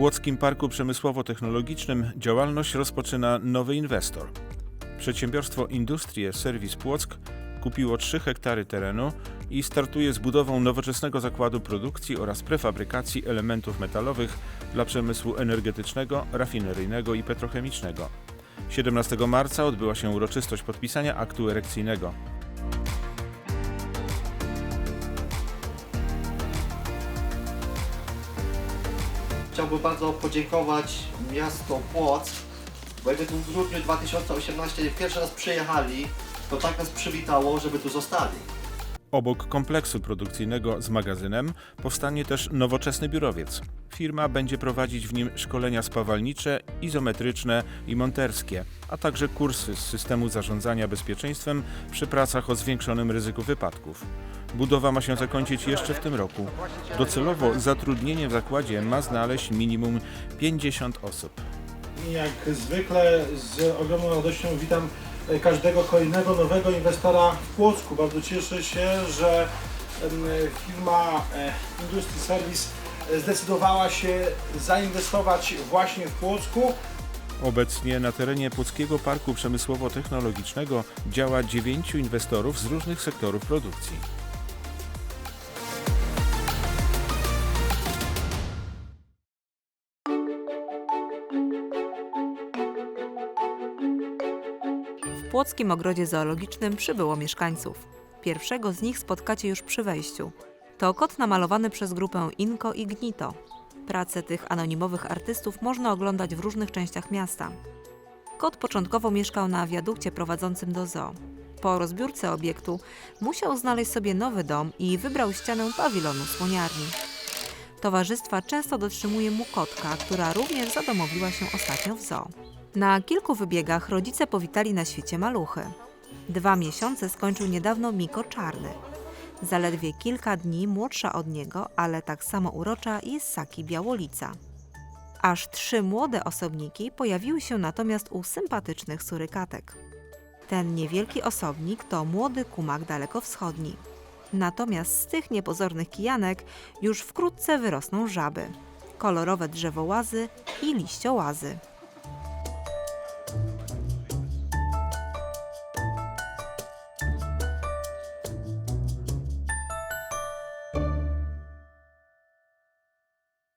Płockim Parku Przemysłowo-Technologicznym działalność rozpoczyna nowy inwestor. Przedsiębiorstwo Industrie Serwis Płock kupiło 3 hektary terenu i startuje z budową nowoczesnego zakładu produkcji oraz prefabrykacji elementów metalowych dla przemysłu energetycznego, rafineryjnego i petrochemicznego. 17 marca odbyła się uroczystość podpisania aktu erekcyjnego. Chciałbym bardzo podziękować miasto Płock, bo jakby tu w grudniu 2018 pierwszy raz przyjechali, to tak nas przywitało, żeby tu zostali. Obok kompleksu produkcyjnego z magazynem powstanie też nowoczesny biurowiec. Firma będzie prowadzić w nim szkolenia spawalnicze, izometryczne i monterskie, a także kursy z systemu zarządzania bezpieczeństwem przy pracach o zwiększonym ryzyku wypadków. Budowa ma się zakończyć jeszcze w tym roku. Docelowo zatrudnienie w zakładzie ma znaleźć minimum 50 osób. Jak zwykle z ogromną radością witam każdego kolejnego nowego inwestora w Płocku. Bardzo cieszę się, że firma e, Industry Service e, zdecydowała się zainwestować właśnie w Płocku. Obecnie na terenie Płockiego Parku Przemysłowo-Technologicznego działa dziewięciu inwestorów z różnych sektorów produkcji. Płockim Ogrodzie Zoologicznym przybyło mieszkańców. Pierwszego z nich spotkacie już przy wejściu. To kot namalowany przez grupę Inko i Gnito. Prace tych anonimowych artystów można oglądać w różnych częściach miasta. Kot początkowo mieszkał na wiadukcie prowadzącym do zoo. Po rozbiórce obiektu musiał znaleźć sobie nowy dom i wybrał ścianę pawilonu słoniarni. Towarzystwa często dotrzymuje mu kotka, która również zadomowiła się ostatnio w zoo. Na kilku wybiegach rodzice powitali na świecie maluchy. Dwa miesiące skończył niedawno Miko Czarny. Zaledwie kilka dni młodsza od niego, ale tak samo urocza jest Saki Białolica. Aż trzy młode osobniki pojawiły się natomiast u sympatycznych surykatek. Ten niewielki osobnik to młody kumak dalekowschodni. Natomiast z tych niepozornych kijanek już wkrótce wyrosną żaby, kolorowe drzewołazy i liściołazy.